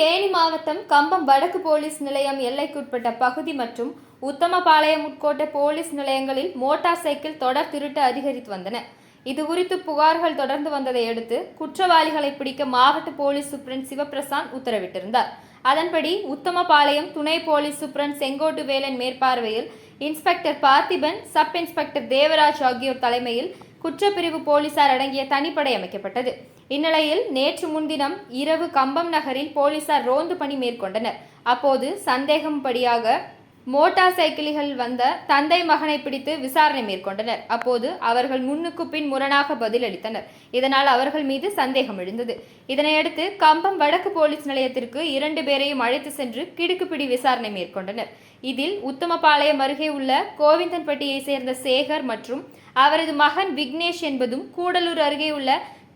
தேனி மாவட்டம் கம்பம் வடக்கு போலீஸ் நிலையம் எல்லைக்குட்பட்ட பகுதி மற்றும் உத்தமபாளையம் உட்கோட்ட போலீஸ் நிலையங்களில் மோட்டார் சைக்கிள் தொடர் திருட்டு அதிகரித்து வந்தன. இது குறித்து புகார்கள் தொடர்ந்து வந்ததை அடுத்து குற்றவாளிகளை பிடிக்க மாவட்ட போலீஸ் சூப்ரண்ட் சிவபிரசாந்த் உத்தரவிட்டிருந்தார். அதன்படி உத்தமபாளையம் துணை போலீஸ் சூப்ரண்ட் செங்கோட்டு வேலன் மேற்பார்வையில் inspector Parthiban sub inspector Devaraj ஆகியோர் தலைமையில் குற்றப்பிரிவு போலீசார் அடங்கிய தனிப்படை அமைக்கப்பட்டது. இந்நிலையில் நேற்று முன்தினம் இரவு கம்பம் நகரில் போலீசார் ரோந்து பணி மேற்கொண்டனர். அப்போது சந்தேகம்படியாக மோட்டார் சைக்கிள்கள் வந்த தந்தை மகனை பிடித்து விசாரணை மேற்கொண்டனர். அப்போது அவர்கள் முன்னுக்கு பின் முரணாக பதிலளித்தனர். இதனால் அவர்கள் மீது சந்தேகம் எழுந்தது. இதனையடுத்து கம்பம் வடக்கு போலீஸ் நிலையத்திற்கு இரண்டு பேரையும் அழைத்து சென்று கிடுக்குப்பிடி விசாரணை மேற்கொண்டனர். இதில் உத்தமபாளையம் அருகே உள்ள கோவிந்தன்பட்டியை சேர்ந்த சேகர் மற்றும் அவரது மகன் விக்னேஷ் என்பதும் கூடலூர் அருகே உள்ள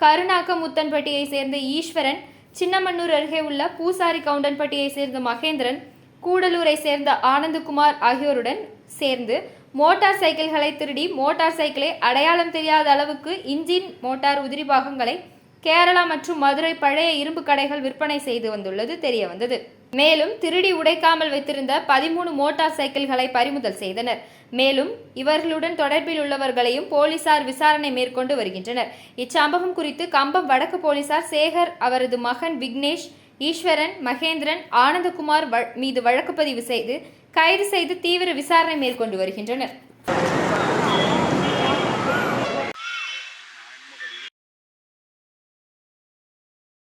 கருணாக்கமுத்தன்பட்டியை சேர்ந்த ஈஸ்வரன் சின்னமன்னூர் அருகே உள்ள பூசாரி கவுண்டன்பட்டியை சேர்ந்த மகேந்திரன் கூடலூரை சேர்ந்த ஆனந்தகுமார் ஆகியோருடன் சேர்ந்து மோட்டார் சைக்கிள்களை திருடி மோட்டார் சைக்கிளை அடையாளம் தெரியாத அளவுக்கு இன்ஜின் மோட்டார் உதிரி பாகங்களை கேரளா மற்றும் மதுரை பழைய இரும்பு கடைகள் விற்பனை செய்து வந்துள்ளது தெரிய வந்தது. மேலும் திருடி உடைக்காமல் வைத்திருந்த பதிமூணு மோட்டார் சைக்கிள்களை பறிமுதல் செய்தனர். மேலும் இவர்களுடன் தொடர்பில் உள்ளவர்களையும் போலீசார் விசாரணை மேற்கொண்டு வருகின்றனர். இச்சம்பவம் குறித்து கம்பம் வடக்கு போலீசார் சேகர் அவரது மகன் விக்னேஷ் ஈஸ்வரன் மகேந்திரன் ஆனந்தகுமார் மீது வழக்கு பதிவு செய்து கைது செய்து தீவிர விசாரணை மேற்கொண்டு வருகின்றனர்.